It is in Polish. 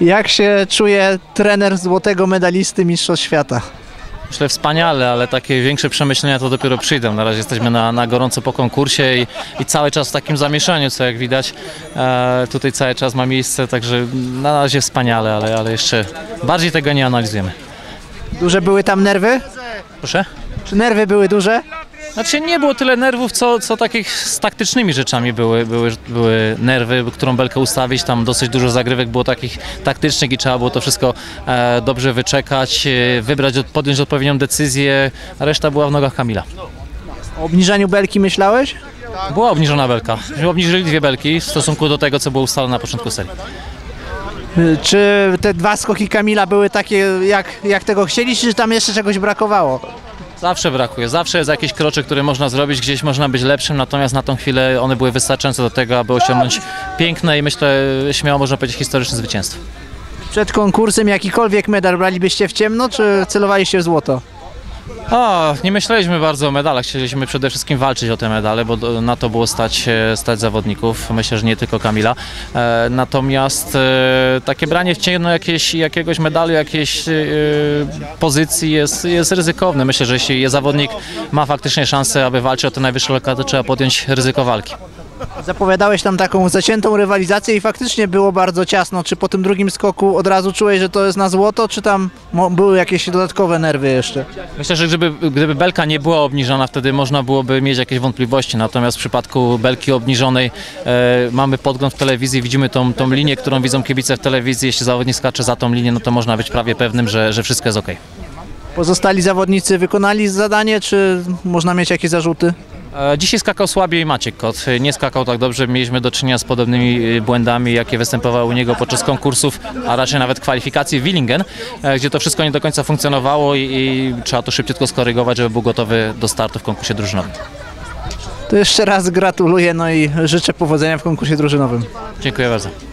Jak się czuje trener złotego medalisty Mistrzostw Świata? Myślę wspaniale, ale takie większe przemyślenia to dopiero przyjdą. Na razie jesteśmy na, na gorąco po konkursie i, i cały czas w takim zamieszaniu, co jak widać e, tutaj cały czas ma miejsce, także na razie wspaniale, ale, ale jeszcze bardziej tego nie analizujemy. Duże były tam nerwy? Proszę? Czy nerwy były duże? Znaczy nie było tyle nerwów, co, co takich z taktycznymi rzeczami były, były, były nerwy, którą belkę ustawić, tam dosyć dużo zagrywek było takich taktycznych i trzeba było to wszystko e, dobrze wyczekać, e, wybrać, od- podjąć odpowiednią decyzję, a reszta była w nogach Kamila. O obniżaniu belki myślałeś? Była obniżona belka. Obniżyli dwie belki w stosunku do tego, co było ustalone na początku serii. Y, Czy te dwa skoki Kamila były takie, jak, jak tego chcieliście, czy tam jeszcze czegoś brakowało? Zawsze brakuje, zawsze jest jakiś kroczek, który można zrobić, gdzieś można być lepszym, natomiast na tą chwilę one były wystarczające do tego, aby osiągnąć piękne i myślę, śmiało można powiedzieć, historyczne zwycięstwo. Przed konkursem jakikolwiek medal bralibyście w ciemno, czy celowaliście w złoto? O, nie myśleliśmy bardzo o medalach, chcieliśmy przede wszystkim walczyć o te medale, bo na to było stać, e, stać zawodników, myślę, że nie tylko Kamila. E, natomiast e, takie branie w ciemno jakieś, jakiegoś medalu, jakiejś e, pozycji jest, jest ryzykowne. Myślę, że jeśli zawodnik ma faktycznie szansę, aby walczyć o te najwyższe lokale, to trzeba podjąć ryzyko walki. Zapowiadałeś tam taką zaciętą rywalizację i faktycznie było bardzo ciasno. Czy po tym drugim skoku od razu czułeś, że to jest na złoto, czy tam były jakieś dodatkowe nerwy jeszcze? Myślę, że gdyby, gdyby belka nie była obniżona, wtedy można byłoby mieć jakieś wątpliwości. Natomiast w przypadku belki obniżonej e, mamy podgląd w telewizji, widzimy tą, tą linię, którą widzą kibice w telewizji. Jeśli zawodnik skacze za tą linię, no to można być prawie pewnym, że, że wszystko jest ok. Pozostali zawodnicy wykonali zadanie, czy można mieć jakieś zarzuty? E, Dzisiaj skakał słabiej Maciek Kot. Nie skakał tak dobrze. Mieliśmy do czynienia z podobnymi e, błędami, jakie występowały u niego podczas konkursów, a raczej nawet kwalifikacji w Willingen, e, gdzie to wszystko nie do końca funkcjonowało i, i trzeba to szybciutko skorygować, żeby był gotowy do startu w konkursie drużynowym. To jeszcze raz gratuluję, no i życzę powodzenia w konkursie drużynowym. Dziękuję bardzo.